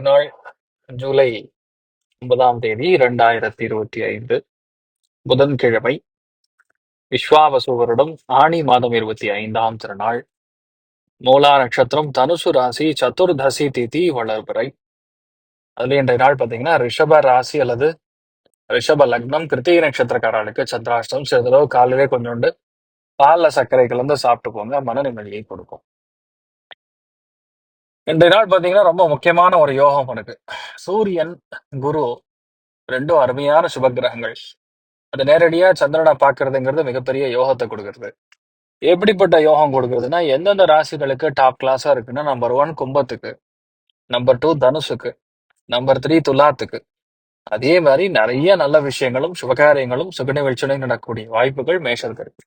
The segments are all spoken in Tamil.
இன்றைய நாள் ஜூலை ஒன்பதாம் தேதி இரண்டாயிரத்தி இருபத்தி ஐந்து புதன்கிழமை விஸ்வாவசு வருடம் ஆணி மாதம் இருபத்தி ஐந்தாம் திருநாள். மூலா நட்சத்திரம் தனுசு ராசி சதுர்தசி திதி வளர்பிறை. அதுல இன்றைய நாள் பார்த்தீங்கன்னா ரிஷப ராசி அல்லது ரிஷப லக்னம் கிருத்திகை நட்சத்திரக்காரர்களுக்கு சந்திராஷ்டம் சிறிதளவு காலையிலே கொஞ்சோண்டு பால்ல சர்க்கரை கலந்து சாப்பிட்டு போங்க மன நிம்மதியை கொடுக்கும். இன்றைய நாள் பார்த்தீங்கன்னா ரொம்ப முக்கியமான ஒரு யோகம் எனக்கு சூரியன் குரு ரெண்டும் அருமையான சுபகிரகங்கள் அது நேரடியா சந்திரனை பார்க்கறதுங்கிறது மிகப்பெரிய யோகத்தை கொடுக்கறது. எப்படிப்பட்ட யோகம் கொடுக்கறதுன்னா எந்தெந்த ராசிகளுக்கு டாப் கிளாஸா இருக்குன்னா நம்பர் ஒன் கும்பத்துக்கு நம்பர் டூ தனுஷுக்கு நம்பர் த்ரீ துலாத்துக்கு. அதே மாதிரி நிறைய நல்ல விஷயங்களும் சுபகாரியங்களும் சுக நடக்கக்கூடிய வாய்ப்புகள் மேஷருக்கு இருக்கு.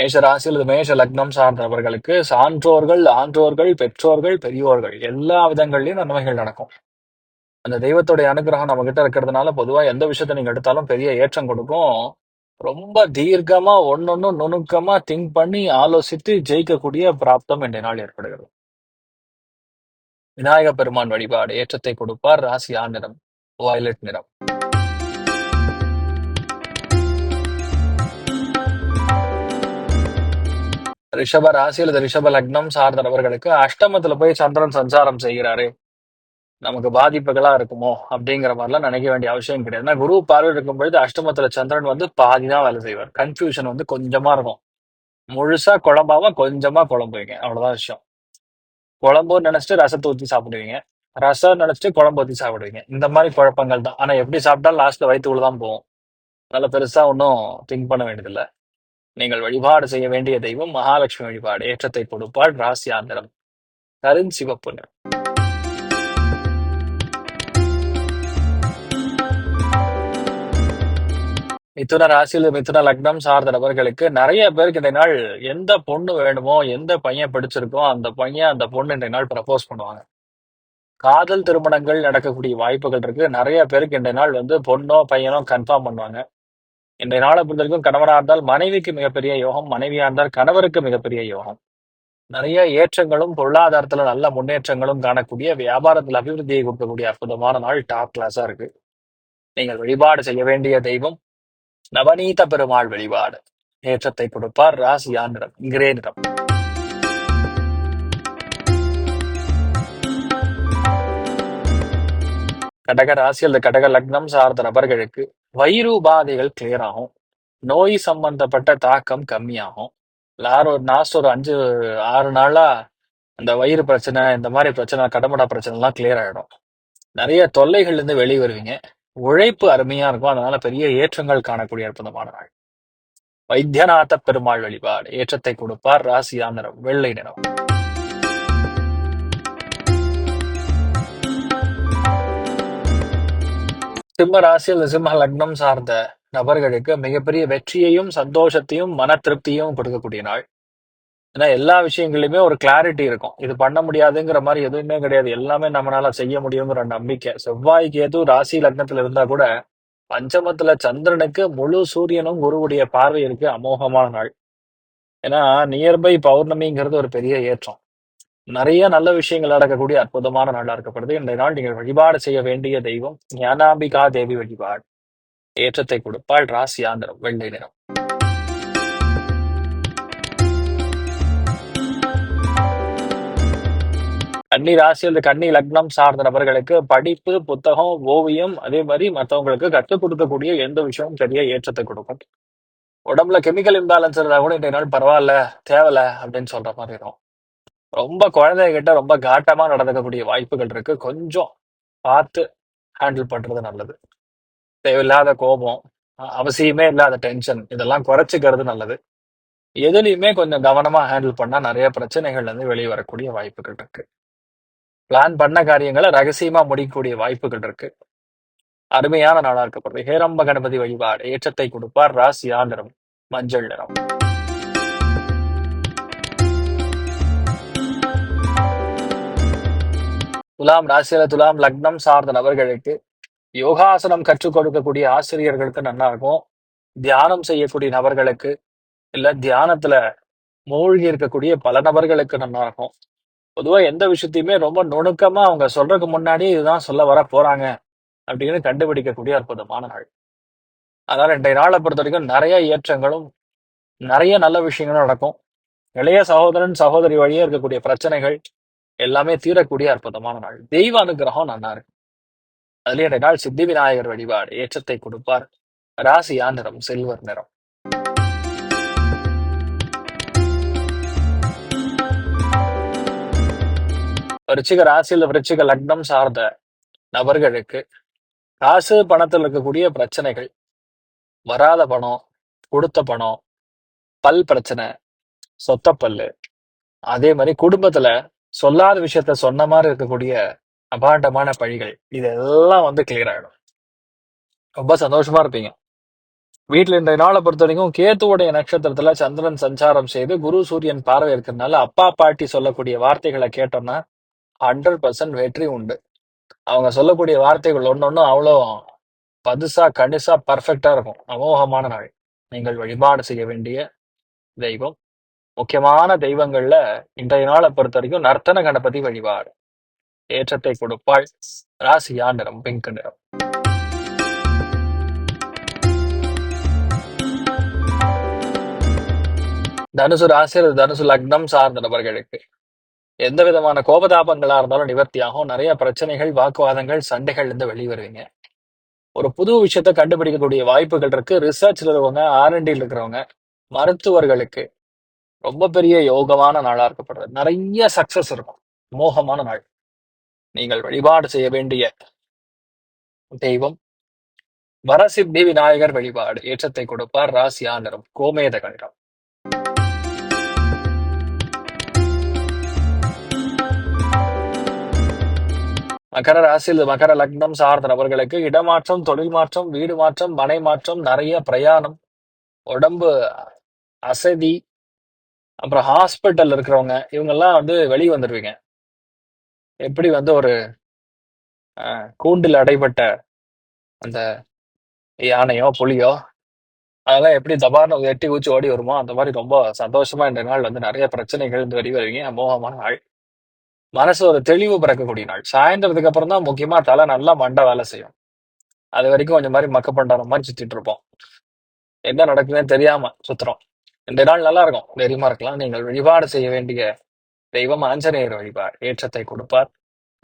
மேஷ ராசி அல்லது மேஷ லக்னம் சார்ந்தவர்களுக்கு சான்றோர்கள் ஆன்றோர்கள் பெற்றோர்கள் பெரியோர்கள் எல்லா விதங்கள்லயும் நன்மைகள் நடக்கும். அந்த தெய்வத்துடைய அனுகிரகம் நம்ம கிட்ட இருக்கிறதுனால பொதுவா எந்த விஷயத்த நீங்க எடுத்தாலும் பெரிய ஏற்றம் கொடுக்கும். ரொம்ப தீர்க்கமா ஒன்னொன்னு நுணுக்கமா திங்க் பண்ணி ஆலோசித்து ஜெயிக்கக்கூடிய பிராப்தம் இன்றைய நாள் ஏற்படுகிறது. விநாயக பெருமான் வழிபாடு ஏற்றத்தை கொடுப்பார். ராசி ஆ நிறம் வயலட் நிறம். ரிஷப ராசி அல்லது ரிஷப லக்னம் சார்ந்தவர்களுக்கு அஷ்டமத்துல போய் சந்திரன் சஞ்சாரம் செய்கிறாரு. நமக்கு பாதிப்புகளா இருக்குமோ அப்படிங்கிற மாதிரிலாம் நினைக்க வேண்டிய அவசியம் கிடையாது. ஏன்னா குரு பார்வை இருக்கும் பொழுது அஷ்டமத்துல சந்திரன் வந்து பாதி தான் வேலை செய்வார். கன்ஃபியூஷன் வந்து கொஞ்சமா இருக்கும். முழுசா குழம்பாம கொஞ்சமா குழம்புவீங்க அவ்வளவுதான் விஷயம். குழம்பு நினைச்சிட்டு ரசத்தை ஊத்தி சாப்பிடுவீங்க. ரசம் நினைச்சிட்டு குழம்பு ஊற்றி சாப்பிடுவீங்க. இந்த மாதிரி குழப்பங்கள் தான். ஆனா எப்படி சாப்பிட்டாலும் லாஸ்ட்ல வயிற்றுக்குள்ள தான் போகும். அதனால பெருசா ஒன்றும் திங்க் பண்ண வேண்டியதில்லை. நீங்கள் வழிபாடு செய்ய வேண்டிய தெய்வம் மகாலட்சுமி வழிபாடு. ஏற்றத்தை கொடுப்பாள் ராசியாந்திரம். கருண் சிவப்பு நிறம். மிதுன ராசியில் மிதுன லக்னம் சார்ந்த நபர்களுக்கு நிறைய பேருக்கு இந்த நாள் எந்த பொண்ணு வேணுமோ எந்த பையன் பிடிச்சிருக்கோ அந்த பையன் அந்த பொண்ணு இந்த நாள் ப்ரப்போஸ் பண்ணுவாங்க. காதல் திருமணங்கள் நடக்கக்கூடிய வாய்ப்புகள் இருக்கு. நிறைய பேருக்கு இந்த நாள் வந்து பொண்ணோ பையனோ கன்ஃபார்ம் பண்ணுவாங்க. இன்றைய நாளை பொறுத்த வரைக்கும் கணவராக இருந்தால் மனைவிக்கு மிகப்பெரிய யோகம் மனைவியா இருந்தால் கணவருக்கு மிகப்பெரிய யோகம். நிறைய ஏற்றங்களும் பொருளாதாரத்துல நல்ல முன்னேற்றங்களும் காணக்கூடிய வியாபாரத்தில் அபிவிருத்தியை கொடுக்கக்கூடிய அற்புதமான நாள் டாப் கிளாஸா இருக்கு. நீங்கள் வழிபாடு செய்ய வேண்டிய தெய்வம் நவநீத பெருமாள் வழிபாடு. ஏற்றத்தை கொடுப்பார் ராசியா நிறம் கிரே நிறம். கடக ராசி அல்லது கடக லக்னம் சார்ந்த நபர்களுக்கு வயிறு உபாதைகள் கிளியர் ஆகும். நோய் சம்பந்தப்பட்ட தாக்கம் கம்மியாகும். லார் ஒரு லாஸ்ட் ஒரு அஞ்சு ஆறு நாளா அந்த வயிறு பிரச்சனை இந்த மாதிரி பிரச்சனை கடமடா பிரச்சனை எல்லாம் கிளியர் ஆகிடும் நிறைய தொல்லைகள்ல இருந்து வெளியே வருவீங்க. உழைப்பு அருமையா இருக்கும். அதனால பெரிய ஏற்றங்கள் காணக்கூடிய அற்புதமான நாள். வைத்தியநாத பெருமாள் வழிபாடு. ஏற்றத்தை கொடுப்பார். ராசியா நிறம் வெள்ளை நிறம். சிம்ம ராசி அல்லது சிம்ம லக்னம் சார்ந்த நபர்களுக்கு மிகப்பெரிய வெற்றியையும் சந்தோஷத்தையும் மன திருப்தியும் கொடுக்கக்கூடிய நாள். ஏன்னா எல்லா விஷயங்களையுமே ஒரு கிளாரிட்டி இருக்கும். இது பண்ண முடியாதுங்கிற மாதிரி எதுவுமே கிடையாது. எல்லாமே நம்மளால செய்ய முடியுங்கிற நம்பிக்கை. செவ்வாய்க்கு ராசி லக்னத்துல இருந்தா கூட பஞ்சமத்துல சந்திரனுக்கு முழு சூரியனும் குருவுடைய பார்வை இருக்கு அமோகமான நாள். ஏன்னா நியர்பை பௌர்ணமிங்கிறது ஒரு பெரிய ஏற்றம். நிறைய நல்ல விஷயங்கள் நடக்கக்கூடிய அற்புதமான நாளாக இருக்கப்படுது. இந்த நாள் நீங்கள் வழிபாடு செய்ய வேண்டிய தெய்வம் ஞானாம்பிகா தேவி வழிபாடு. ஏற்றத்தை கொடுப்பாள் ராசி ஆந்திரம் வெள்ளை நிறம். கன்னி ராசி அல்லது கன்னி லக்னம் சார்ந்த நபர்களுக்கு படிப்பு புத்தகம் ஓவியம் அதே மாதிரி மற்றவங்களுக்கு கற்றுக் கொடுக்கக்கூடிய எந்த விஷயமும் பெரிய ஏற்றத்தை கொடுக்கும். உடம்புல கெமிக்கல் இம்பேலன்ஸ் இருந்தா கூட இன்றைய நாள் பரவாயில்ல தேவையில்ல அப்படின்னு சொல்ற மாதிரி இருக்கும். ரொம்ப குழந்தைகிட்ட ரொம்ப காட்டமா நடந்துக்கக்கூடிய வாய்ப்புகள் இருக்கு. கொஞ்சம் பார்த்து ஹேண்டில் பண்றது நல்லது. தேவையில்லாத கோபம் அ- அவசியமே இல்லாத டென்ஷன் இதெல்லாம் குறைச்சிக்கிறது நல்லது. எதுலையுமே கொஞ்சம் கவனமா ஹேண்டில் பண்ணா நிறைய பிரச்சனைகள் வந்து வெளியே வரக்கூடிய வாய்ப்புகள் இருக்கு. பிளான் பண்ண காரியங்களை ரகசியமா முடிக்கக்கூடிய வாய்ப்புகள் இருக்கு. அருமையான நாளா இருக்கப்படுது ஹேரம்ப கணபதி வழிபாடு ஏற்றத்தை கொடுப்பார். ராசி நிறம் மஞ்சள் நிறம். துலாம் ராசியில துலாம் லக்னம் சார்ந்த நபர்களுக்கு யோகாசனம் கற்றுக் கொடுக்கக்கூடிய ஆசிரியர்களுக்கு நல்லா இருக்கும் தியானம் செய்யக்கூடிய நபர்களுக்கு இல்ல தியானத்துல மூழ்கி இருக்கக்கூடிய பல நபர்களுக்கு நல்லா இருக்கும் பொதுவா எந்த விஷயத்தையுமே ரொம்ப நுணுக்கமா அவங்க சொல்றதுக்கு முன்னாடி இதுதான் சொல்ல வர போறாங்க அப்படின்னு கண்டுபிடிக்கக்கூடிய அற்புதமான நாள். அதனால இன்றைய நாளை பொறுத்த வரைக்கும் நிறைய ஏற்றங்களும் நிறைய நல்ல விஷயங்களும் நடக்கும். இளைய சகோதரன் சகோதரி வழியே இருக்கக்கூடிய பிரச்சனைகள் எல்லாமே தீரக்கூடிய அற்புதமான நாள். தெய்வ அனுகிரகம் நல்லா இருக்கும். அதுலயே இன்றைய நாள் சித்தி விநாயகர் வழிபாடு ஏற்றத்தை கொடுப்பார். ராசியா நிறம் செல்வர் நிறம். விருச்சிக ராசியில விருச்சிக லக்னம் சார்ந்த நபர்களுக்கு காசு பணத்தில் இருக்கக்கூடிய பிரச்சனைகள் வராத பணம் கொடுத்த பணம் பல் பிரச்சனை சொத்த பல்லு அதே மாதிரி குடும்பத்துல சொல்லாத விஷயத்த சொன்ன மாதிரி இருக்கக்கூடிய அபாண்டமான பழிகள் இதெல்லாம் வந்து கிளியர் ஆயிடும். ரொம்ப சந்தோஷமா இருப்பீங்க. வீட்டில் இன்றைய நாளை பொறுத்த வரைக்கும் கேத்துவுடைய நட்சத்திரத்துல சந்திரன் சஞ்சாரம் செய்து குரு சூரியன் பார்வை இருக்கிறதுனால அப்பா பாட்டி சொல்லக்கூடிய வார்த்தைகளை கேட்டோம்னா ஹண்ட்ரட் பர்சன்ட் வெற்றி உண்டு. அவங்க சொல்லக்கூடிய வார்த்தைகள் ஒன்னொன்னும் அவ்வளோ பதுசா கணிசா பர்ஃபெக்டா இருக்கும். அமோகமான நாள். நீங்கள் வழிபாடு செய்ய வேண்டிய தெய்வம். முக்கியமான தெய்வங்கள்ல இன்றைய நாளை பொறுத்த வரைக்கும் நர்த்தன கணபதி வழிபாடு. ஏற்றத்தை கொடுப்பாள். ராசியா நிறம் பிங்க் நிறம் தனுசு ராசி அல்லது தனுசு லக்னம் சார்ந்த நபர்களுக்கு எந்த விதமான கோபதாபங்களா இருந்தாலும் நிவர்த்தியாகும். நிறைய பிரச்சனைகள் வாக்குவாதங்கள் சண்டைகள் இருந்து வெளிவருவீங்க. ஒரு புது விஷயத்த கண்டுபிடிக்கக்கூடிய வாய்ப்புகள் இருக்கு. ரிசர்ச்ல இருக்கிறவங்க ஆர்என்டியில் இருக்கிறவங்க மருத்துவர்களுக்கு ரொம்ப பெரிய யோகமான நாளா இருக்கப்படுறது. நிறைய சக்சஸ் இருக்கும். மோகமான நாள். நீங்கள் வழிபாடு செய்ய வேண்டிய தெய்வம். வரசித்தி விநாயகர் வழிபாடு. ஏற்றத்தை கொடுப்பார் ராசியா நிறம் கோமேத நிறம் மகர ராசியில் மகர லக்னம் சார்ந்த நபர்களுக்கு இடமாற்றம் தொழில் மாற்றம் வீடு மாற்றம் மனை மாற்றம் நிறைய பிரயாணம் உடம்பு அசதி அப்புறம் ஹாஸ்பிட்டல் இருக்கிறவங்க இவங்கெல்லாம் வந்து வெளியே வந்துடுவீங்க எப்படி வந்து ஒரு கூண்டில் அடைபட்ட அந்த யானையோ புலியோ அதெல்லாம் எப்படி தபார்னு எட்டி ஊச்சி ஓடி வருமோ அந்த மாதிரி ரொம்ப சந்தோஷமா இந்த நாள் வந்து நிறைய பிரச்சனைகள் இருந்து வெளியே வருவீங்க. அமோகமான நாள். மனசு ஒரு தெளிவு பிறக்கக்கூடிய நாள். சாயந்தரத்துக்கு அப்புறம் தான் முக்கியமா தலை நல்லா மண்டை வேலை செய்யும். அது வரைக்கும் கொஞ்சம் மாதிரி மக்க பண்ற மாதிரி சுத்திட்டு இருப்போம். என்ன நடக்குதுன்னு தெரியாம சுத்துறோம். இந்த நாள் நல்லா இருக்கும் தைரியமா இருக்கலாம் நீங்கள் வழிபாடு செய்ய வேண்டிய தெய்வம் ஆஞ்சநேயர் வழிபாடு. ஏற்றத்தை கொடுப்பார்.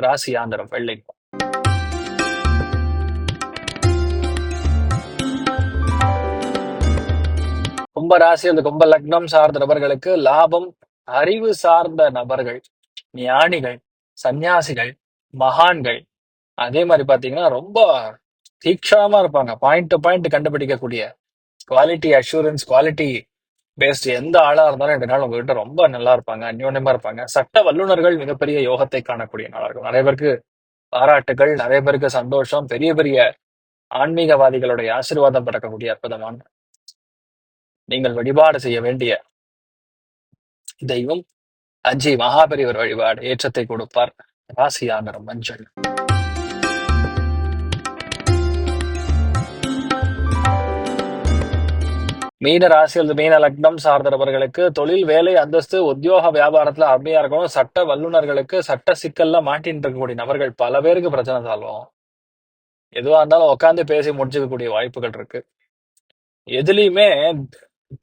ராசி ஆந்திரம் வெள்ளை. கும்ப ராசி அந்த கும்ப லக்னம் சார்ந்த நபர்களுக்கு லாபம் அறிவு சார்ந்த நபர்கள் ஞானிகள் சந்நியாசிகள் மகான்கள். அதே மாதிரி பாத்தீங்கன்னா ரொம்ப தீக்ஷணமா இருப்பாங்க. பாயிண்ட் டு பாயிண்ட் கண்டுபிடிக்கக்கூடிய குவாலிட்டி அஷூரன்ஸ் குவாலிட்டி பேஸ்ட் எந்த ஆளா இருந்தாலும் ரெண்டு நாள் உங்ககிட்ட ரொம்ப நல்லா இருப்பாங்க அந்யோன்யமா இருப்பாங்க. சட்ட வல்லுநர்கள் மிகப்பெரிய யோகத்தை காணக்கூடிய நாளா இருக்கும். நிறைய பேருக்கு பாராட்டுகள் நிறைய பேருக்கு சந்தோஷம் பெரிய பெரிய ஆன்மீகவாதிகளுடைய ஆசீர்வாதம் பிறக்கக்கூடிய அற்புதமான நீங்கள் வழிபாடு செய்ய வேண்டிய தெய்வம் அஜி மகாபெரியவர் வழிபாடு ஏற்றத்தை கொடுப்பார். ராசியா மஞ்சள். மீன ராசியில் மீன லக்னம் சார்ந்தவர்களுக்கு தொழில் வேலை அந்தஸ்து உத்தியோக வியாபாரத்துல அருமையா இருக்கணும். சட்ட வல்லுநர்களுக்கு சட்ட சிக்கல்ல மாட்டின்னு இருக்கக்கூடிய நபர்கள் பல பேருக்கு பிரச்சனை தாழ்வோம் எதுவா இருந்தாலும் உட்காந்து பேசி முடிச்சுக்கக்கூடிய வாய்ப்புகள் இருக்கு. எதுலயுமே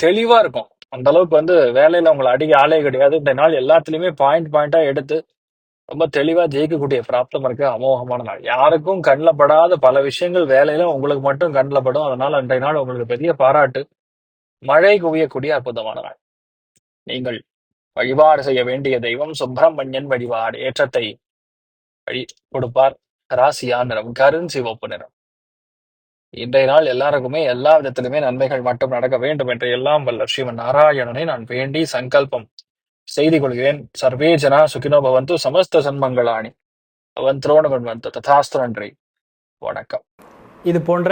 தெளிவா இருக்கும். அந்த அளவுக்கு வந்து வேலையில உங்களை அடிக்க ஆளே கிடையாது. இந்த நாள் எல்லாத்துலயுமே பாயிண்ட் பாயிண்டா எடுத்து ரொம்ப தெளிவா ஜெயிக்கக்கூடிய பிராப்தம் இருக்கு. அமோகமான நாள். யாருக்கும் கண்ணில் படாத பல விஷயங்கள் வேலையில உங்களுக்கு மட்டும் கண்ணில் படும். அதனால அன்றைய நாள் உங்களுக்கு பெரிய பாராட்டு. மழை குவியக்கூடிய அற்புதமான நாள். நீங்கள் வழிபாடு செய்ய வேண்டிய தெய்வம் சுப்பிரமணியன் வழிபாடு ஏற்றத்தை வழி கொடுப்பார். ராசியா நிறம் கருஞ்சிவப்பு நிறம். இன்றைய நாள் எல்லாருக்குமே எல்லா விதத்திலுமே நன்மைகள் மட்டும் நடக்க வேண்டும் என்று எல்லாம் வல்ல ஸ்ரீமன் நாராயணனை நான் வேண்டி சங்கல்பம் செய்து கொள்கிறேன். சர்வே ஜனா சுகினோ பவந்து சமஸ்த சன்மங்களாணி. அவன் திரோணவன் வந்து ததாஸ்து நன்றி. வணக்கம். இது போன்ற